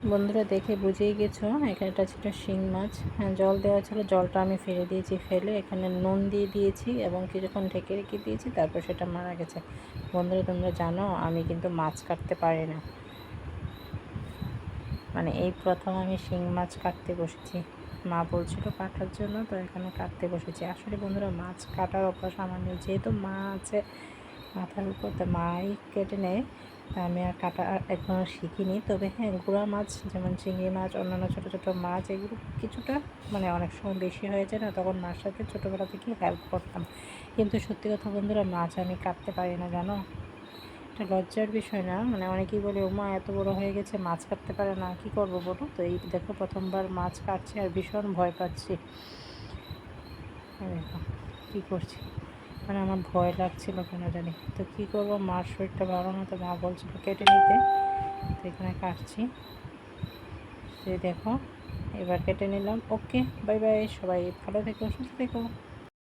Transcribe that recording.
বন্ধুরা দেখে বুঝেই গেছো, এখানে এটা ছিল শিং মাছ। হ্যাঁ জল দেওয়া ছিল, জলটা আমি ফেলে দিয়েছি, ফেলে এখানে নুন দিয়ে দিয়েছি এবং কিছুক্ষণ ঢেকে রেখে দিয়েছি, তারপর সেটা মারা গেছে। বন্ধুরা, তোমরা জানো, আমি কিন্তু মাছ কাটতে পারি না। মানে এই প্রথম আমি শিং মাছ কাটতে বসেছি। মা বলছিল কাটার জন্য, তো এখানে কাটতে বসেছি। আসলে বন্ধুরা, মাছ কাটার অভ্যাস আমার নেই। যেহেতু মা আছে মাথার উপর, তো মাই কেটে নেয়। আমি আর কাটা এখনও শিখিনি। তবে হ্যাঁ গুঁড়া মাছ, যেমন চিংড়ি মাছ, অন্যান্য ছোটো ছোটো মাছ, এগুলো কিছুটা মানে অনেক সময় বেশি হয়ে যায় না, তখন মার সাথে ছোটোবেলা থেকেই হেল্প করতাম। কিন্তু সত্যি কথা বন্ধুরা, মাছ আমি কাটতে পারি না, জানো? এটা লজ্জার বিষয় না মানে অনেকেই বলে, ওমা, এত বড় হয়ে গেছে, মাছ কাটতে পারে না, কি করব বলো? তো এই দেখো, প্রথমবার মাছ কাটছে আর ভীষণ ভয় পাচ্ছি। কী করছি? মানে আমার ভয় লাগছিল কেন জানি। তো কী করব? মার শরীরটা ভালো না, তো মা বলছিল কেটে নিতে। তো এখানে কাটছি। তো দেখো, এবার কেটে নিলাম। ওকে, বাই বাই, সবাই ভালো থেকো, সুস্থ থেকো।